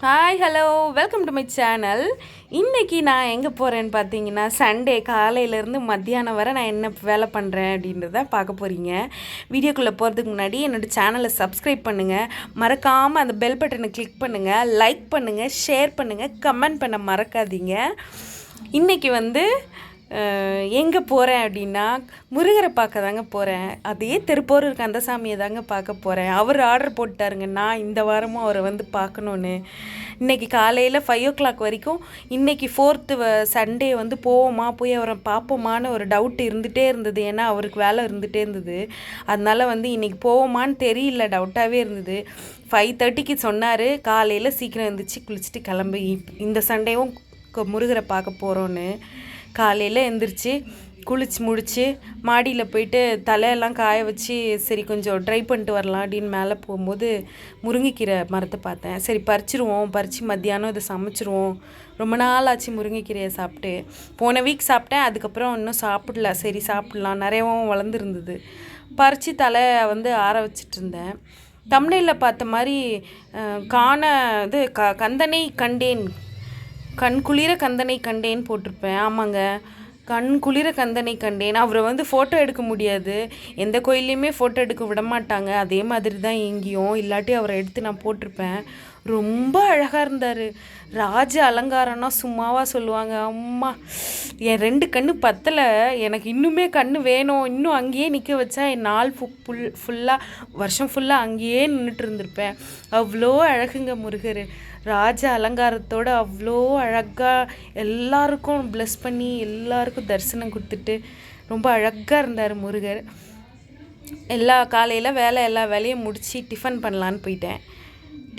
Hi hello welcome to my channel இன்றைக்கி நான் எங்கே போகிறேன்னு பார்த்தீங்கன்னா சண்டே காலையிலேருந்து மத்தியானம் வரை நான் என்ன வேலை பண்ணுறேன் அப்படின்றத பார்க்க போகிறீங்க வீடியோக்குள்ளே போகிறதுக்கு முன்னாடி என்னோடய சேனலை சப்ஸ்கிரைப் பண்ணுங்கள் மறக்காமல் அந்த பெல் பட்டனை கிளிக் பண்ணுங்கள் லைக் பண்ணுங்கள் ஷேர் பண்ணுங்கள் கமெண்ட் பண்ண மறக்காதீங்க. இன்றைக்கி வந்து எங்கே போகிறேன் அப்படின்னா முருகரை பார்க்க தாங்க போகிறேன் அதே திருப்பூர் கந்தசாமியை தாங்க பார்க்க போகிறேன் அவர் ஆர்டர் போட்டாருங்க நான் இந்த வாரமும் அவரை வந்து பார்க்கணுன்னு இன்றைக்கி காலையில் ஃபைவ் ஓ கிளாக் வரைக்கும் இன்றைக்கி ஃபோர்த்து சண்டே வந்து போவோமா போய் அவரை பார்ப்போமான்னு ஒரு டவுட் இருந்துகிட்டே இருந்தது. ஏன்னா அவருக்கு வேலை இருந்துகிட்டே இருந்தது. அதனால் வந்து இன்றைக்கி போவோமான்னு தெரியல. டவுட்டாகவே இருந்தது. ஃபைவ் தேர்ட்டிக்கு சொன்னார். காலையில் சீக்கிரம் எழுந்திரிச்சு குளிச்சுட்டு கிளம்பி. இந்த சண்டேவும் முருகரை பார்க்க போகிறோன்னு காலையில் எழுந்திரிச்சு குளிச்சு முடித்து மாடியில் போயிட்டு தலையெல்லாம் காய வச்சு சரி கொஞ்சம் ட்ரை பண்ணிட்டு வரலாம் அப்படின்னு மேலே போகும்போது முருங்கைக்கீரை மரத்தை பார்த்தேன். சரி பறிச்சிருவோம். பறித்து மத்தியானம் இதை சமைச்சிருவோம். ரொம்ப நாள் ஆச்சு முருங்கைக்கீரையை சாப்பிட்டு. போன வீக் சாப்பிட்டேன். அதுக்கப்புறம் இன்னும் சாப்பிடல. சரி சாப்பிட்லாம். நிறையவும் வளர்ந்துருந்தது. பறித்து தலை வந்து ஆற வச்சிட்டு இருந்தேன். தமிழில் பார்த்த மாதிரி காண இது க கந்தனை கண்டேன். கண் குளிர கந்தனை கண்டேன் போட்டிருப்பேன். ஆமாங்க. கண் குளிர கந்தனை கண்டேன். அவரை வந்து ஃபோட்டோ எடுக்க முடியாது. எந்த கோயில்லையுமே ஃபோட்டோ எடுக்க விட மாட்டாங்க அதே மாதிரி தான் எங்கேயும் இல்லாட்டி அவரை எடுத்து நான் போட்டிருப்பேன். ரொம்ப அழகாக இருந்தார். ராஜ அலங்காரம்னா சும்மாவாக சொல்லுவாங்க. அம்மா என் ரெண்டு கண்ணு பத்தலை. எனக்கு இன்னுமே கண்ணு வேணும். இன்னும் அங்கேயே நிற்க வச்சா என் நாள் ஃபுல் ஃபுல்லாக வருஷம் ஃபுல்லாக அங்கேயே நின்றுட்டு இருந்திருப்பேன். அவ்வளோ அழகுங்க முருகர். ராஜ அலங்காரத்தோடு அவ்வளோ அழகாக எல்லாருக்கும் ப்ளஸ் பண்ணி எல்லாருக்கும் தரிசனம் கொடுத்துட்டு ரொம்ப அழகாக இருந்தார் முருகர். எல்லா காலையில் வேலை எல்லா வேலையும் முடித்து டிஃபன் பண்ணலான்னு போயிட்டேன்.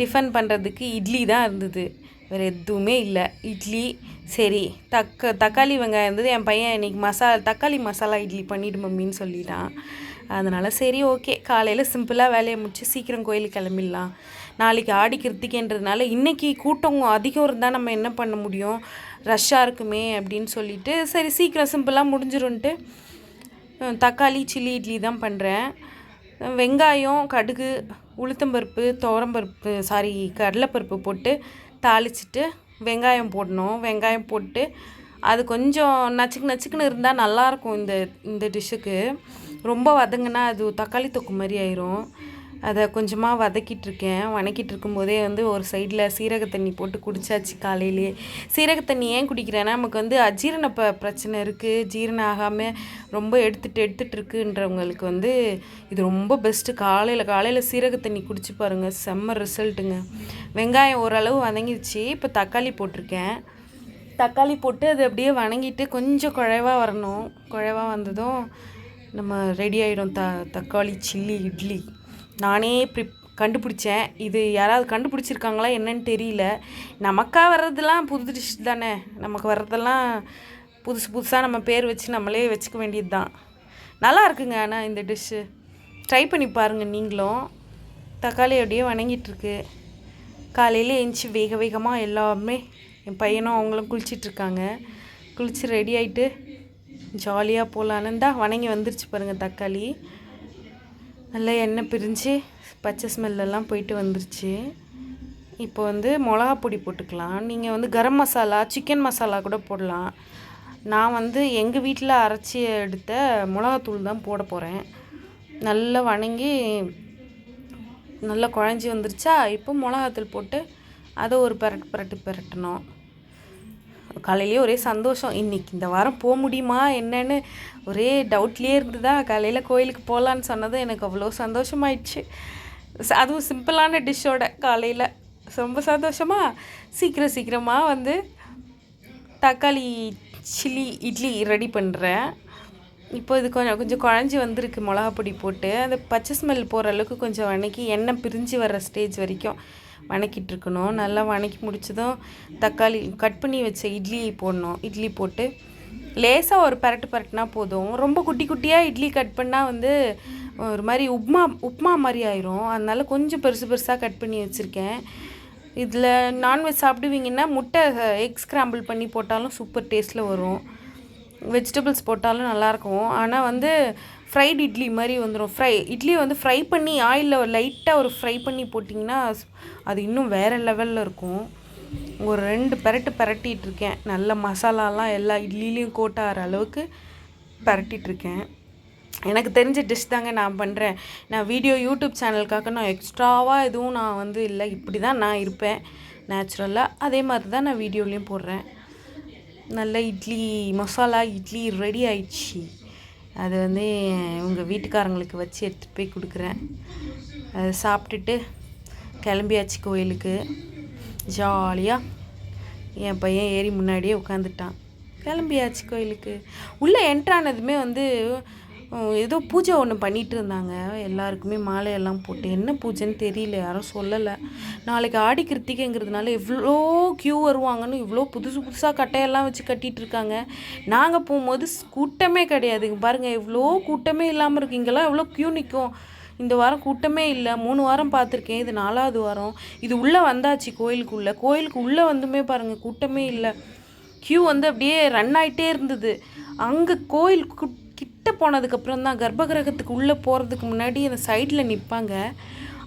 டிஃபன் பண்ணுறதுக்கு இட்லி தான் இருந்தது. வேறு எதுவுமே இல்லை. இட்லி சரி தக்க தக்காளி வெங்காயம் இருந்தது. என் பையன் இன்றைக்கி மசாலா தக்காளி மசாலா இட்லி பண்ணிவிடு மம்மின்னு சொல்லிட்டான். அதனால் சரி ஓகே. காலையில் சிம்பிளாக வேலையை முடிச்சு சீக்கிரம் கோயிலுக்கு கிளம்பிடலாம். நாளைக்கு ஆடி கிருத்திகைன்றதுனால இன்றைக்கி கூட்டம் அதிகம் இருந்தால் நம்ம என்ன பண்ண முடியும்? ரஷ்ஷாக இருக்குமே அப்படின்னு சொல்லிட்டு சரி சீக்கிரம் சிம்பிளாக முடிஞ்சிரும்ன்ட்டு தக்காளி சில்லி இட்லி தான் பண்ணுறேன் வெங்காயம் கடுகு உளுத்தம்பருப்பு துவரம்பருப்பு சாரி கடலைப்பருப்பு போட்டு தாளிச்சிட்டு வெங்காயம் போடணும். வெங்காயம் போட்டு அது கொஞ்சம் நச்சுக்கு நச்சுக்குன்னு இருந்தால் நல்லாயிருக்கும் இந்த இந்த டிஷ்ஷுக்கு ரொம்ப வதங்கினா அது தக்காளி தொக்கு மாதிரி ஆயிரும். அதை கொஞ்சமாக வதக்கிட்டு இருக்கேன் வணக்கிட்டு இருக்கும்போதே வந்து ஒரு சைடில் சீரக தண்ணி போட்டு குடித்தாச்சு காலையிலே. சீரக தண்ணி ஏன் குடிக்கிறேன்னா நமக்கு வந்து அஜீரண ப பிரச்சனை இருக்குது ஜீரணம் ஆகாமல் ரொம்ப எடுத்துகிட்டு எடுத்துகிட்டு இருக்குன்றவங்களுக்கு வந்து இது ரொம்ப பெஸ்ட்டு காலையில் காலையில் சீரக தண்ணி குடிச்சு பாருங்கள் செம்ம ரிசல்ட்டுங்க வெங்காயம் ஓரளவு வதங்கிடுச்சு. இப்போ தக்காளி போட்டிருக்கேன். தக்காளி போட்டு அது அப்படியே வணங்கிட்டு கொஞ்சம் குழைவாக வரணும். குழைவாக வந்ததும் நம்ம ரெடி ஆகிடும் த தக்காளி சில்லி இட்லி. நானே ப்ரிப் கண்டுபிடிச்சேன். இது யாராவது கண்டுபிடிச்சிருக்காங்களா என்னன்னு தெரியல. நமக்காக வர்றதெல்லாம் புது டிஷ் தானே. நமக்கு வர்றதெல்லாம் புதுசு புதுசாக நம்ம பேர் வச்சு நம்மளே வச்சுக்க வேண்டியது தான் நல்லா இருக்குங்க ஆனால் இந்த டிஷ்ஷு ட்ரை பண்ணி பாருங்கள் நீங்களும். தக்காளி அப்படியே வணங்கிட்டுருக்கு காலையில் எழுந்துச்சி வேக வேகமாக எல்லாமே என் பையனும் அவங்களும் குளிச்சிட்ருக்காங்க குளித்து ரெடி ஆகிட்டு ஜாலியாக போகலான்னு தான் வணங்கி வந்துருச்சு பாருங்கள் தக்காளி. நல்லா எண்ணெய் பிரிஞ்சு பச்சை ஸ்மெல்லெல்லாம் போயிட்டு வந்துருச்சு. இப்போ வந்து மிளகா பொடி போட்டுக்கலாம். நீங்கள் வந்து கரம் மசாலா சிக்கன் மசாலா கூட போடலாம். நான் வந்து எங்கள் வீட்டில் அரைச்சி எடுத்த மிளகாத்தூள் தான் போட போகிறேன் நல்லா வணங்கி நல்லா குழஞ்சி வந்துருச்சா? இப்போ மிளகாத்தூள் போட்டு அதை ஒரு பரட்டு பரட்டு பரட்டணும். காலையிலேயே ஒரே சந்தோஷம். இன்றைக்கி இந்த வாரம் போக முடியுமா என்னன்னு ஒரே டவுட்லேயே இருந்ததா? காலையில் கோயிலுக்கு போகலான்னு சொன்னதும் எனக்கு அவ்வளோ சந்தோஷமாயிடுச்சு. அதுவும் சிம்பிளான டிஷ்ஷோட காலையில். ரொம்ப சந்தோஷமாக சீக்கிரம் சீக்கிரமாக வந்து தக்காளி சில்லி இட்லி ரெடி பண்ணுறேன் இப்போ இது கொஞ்சம் கொஞ்சம் குழஞ்சி வந்திருக்கு மிளகா பொடி போட்டு. அந்த பச்சை ஸ்மெல் போகிற அளவுக்கு கொஞ்சம் அன்னைக்கு எண்ணெய் பிரிஞ்சு வர ஸ்டேஜ் வரைக்கும். வணக்கிட்டு இருக்கணும் நல்லா வணக்கி முடிச்சதும் தக்காளி கட் பண்ணி வச்ச இட்லி போடணும். இட்லி போட்டு லேசாக ஒரு பரட்டு பரட்டுனா போதும். ரொம்ப குட்டி குட்டியாக இட்லி கட் பண்ணால் வந்து ஒரு மாதிரி உப்மா உப்மா மாதிரி ஆயிரும். அதனால கொஞ்சம் பெருசு பெருசாக கட் பண்ணி வச்சுருக்கேன். இதில் நான்வெஜ் சாப்பிடுவீங்கன்னா முட்டை எக் ஸ்க்ராம்பிள் பண்ணி போட்டாலும் சூப்பர் டேஸ்ட்டில் வரும். வெஜிடபிள்ஸ் போட்டாலும் நல்லாயிருக்கும் ஆனால் வந்து ஃப்ரைட் இட்லி மாதிரி வந்துடும் ஃப்ரை இட்லி வந்து ஃப்ரை பண்ணி ஆயிலில் லைட்டாக ஒரு ஃப்ரை பண்ணி போட்டிங்கன்னா அது இன்னும் வேறு லெவலில் இருக்கும். ஒரு ரெண்டு பெரட்டு பெரட்டிட்டு இருக்கேன். நல்ல மசாலாலாம் எல்லா இட்லிலையும் கோட் ஆகிற அளவுக்கு பெரட்டிட்டு இருக்கேன். எனக்கு தெரிஞ்ச டிஷ் தாங்க நான் பண்ணுறேன் நான் வீடியோ யூடியூப் சேனலுக்காக நான் எக்ஸ்ட்ராவாக எதுவும் நான் வந்து இல்லை. இப்படி தான் நான் இருப்பேன். நேச்சுரலாக அதே மாதிரி தான் நான் வீடியோலேயும் போடுறேன். நல்ல இட்லி மசாலா இட்லி ரெடி ஆயிடுச்சு. அது வந்து உங்கள் வீட்டுக்காரங்களுக்கு வச்சு எடுத்துகிட்டு போய் கொடுக்குறேன். அதை சாப்பிட்டுட்டு கிளம்பியாச்சு கோயிலுக்கு. ஜாலியாக என் பையன் ஏறி முன்னாடியே உட்காந்துட்டான் கிளம்பியாச்சு கோயிலுக்கு. உள்ளே என்ட்ரானதுமே வந்து ஏதோ பூஜை ஒன்று பண்ணிட்டு இருந்தாங்க எல்லாருக்குமே மாலையெல்லாம் போட்டு. என்ன பூஜைன்னு தெரியல யாரும் சொல்லலை. நாளைக்கு ஆடி கிருத்திகைங்கிறதுனால எவ்வளோ க்யூ வருவாங்கன்னு இவ்வளோ புதுசு புதுசாக கட்டையெல்லாம் வச்சு கட்டிகிட்டு இருக்காங்க நாங்கள் போகும்போது கூட்டமே கிடையாது. பாருங்கள் இவ்வளோ எவ்வளோ கூட்டமே இல்லாமல் இருக்கு. இங்கெல்லாம் எவ்வளோ க்யூ நிற்கும் இந்த வாரம் கூட்டமே இல்லை. மூணு வாரம் பார்த்துருக்கேன் இது நாலாவது வாரம். இது உள்ளே வந்தாச்சு கோயிலுக்குள்ளே. கோயிலுக்கு உள்ளே வந்துமே பாருங்கள் கூட்டமே இல்லை. க்யூ வந்து அப்படியே ரன் ஆயிட்டே இருந்தது. அங்கே கோயில் கிட்ட போனதுக்கப்புறம் தான் கர்ப்பகிரகத்துக்கு உள்ளே போகிறதுக்கு முன்னாடி அந்த சைடில் நிற்பாங்க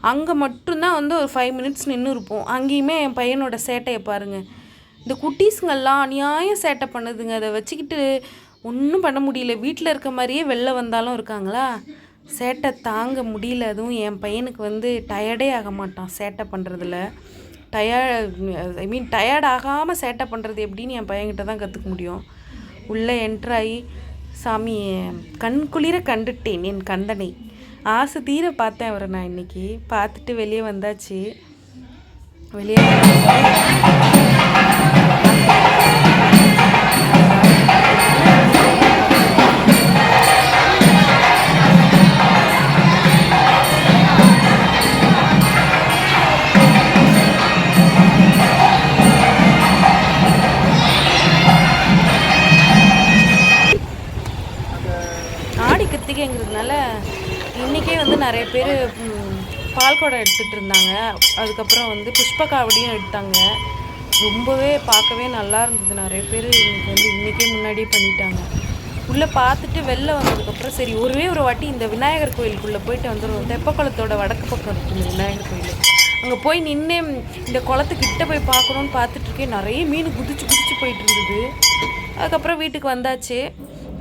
அங்கே மட்டும்தான் வந்து ஒரு ஃபைவ் மினிட்ஸ் நின்று இருப்போம் அங்கேயுமே என் பையனோட சேட்டையை பாருங்கள் இந்த குட்டீஸுங்கெல்லாம் அநியாயம் சேட்டை பண்ணுதுங்க. அதை வச்சுக்கிட்டு ஒன்றும் பண்ண முடியல. வீட்டில் இருக்க மாதிரியே வெளில வந்தாலும் இருக்காங்களா? சேட்டை தாங்க முடியல. அதுவும் என் பையனுக்கு வந்து டயர்டே ஆக மாட்டான் சேட்டை பண்ணுறதுல டயர்ட் ஐ மீன் டயர்ட் ஆகாமல் சேட்டை பண்ணுறது எப்படின்னு என் பையன்கிட்ட தான் கற்றுக்க முடியும். உள்ளே என்ட்ராகி சாமி கண் குளிர கண்டுட்டேன் என் கந்தனை. ஆசை தீர பார்த்தேன் அவரை நான் இன்னைக்கு. பார்த்துட்டு வெளியே வந்தாச்சு. வெளியே கார்த்திகைங்கிறதுனால இன்றைக்கே வந்து நிறைய பேர் பால் குடம் எடுத்துகிட்டு இருந்தாங்க. அதுக்கப்புறம் வந்து புஷ்ப காவடியும் எடுத்தாங்க. ரொம்பவே பார்க்கவே நல்லா இருந்தது. நிறைய பேர் இன்னைக்கு வந்து இன்றைக்கே முன்னாடியே பண்ணிட்டாங்க. உள்ளே பார்த்துட்டு வெளில வந்ததுக்கப்புறம் சரி ஒரே ஒரு வாட்டி இந்த விநாயகர் கோயிலுக்குள்ளே போயிட்டு வந்துடுவோம் தெப்பக்குளத்தோட வடக்கு பக்கம் இருக்கு இந்த விநாயகர் கோயில். அங்கே போய் நின்று இந்த குளத்துக்கிட்ட போய் பார்க்கணுன்னு பார்த்துட்ருக்கேன் நிறைய மீன் குதிச்சு குதிச்சு போயிட்டு இருந்தது. அதுக்கப்புறம் வீட்டுக்கு வந்தாச்சு.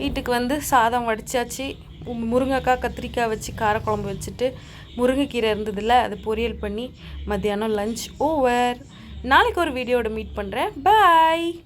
வீட்டுக்கு வந்து சாதம் வடித்தாச்சு முருங்கைக்காய் கத்திரிக்காய் வச்சு காரக்குழம்பு வச்சுட்டு முருங்கைக்கீரை இருந்ததில்ல அது பொரியல் பண்ணி மத்தியானம் லஞ்ச் ஓவர் நாளைக்கு ஒரு வீடியோட மீட் பண்ணுறேன் பாய்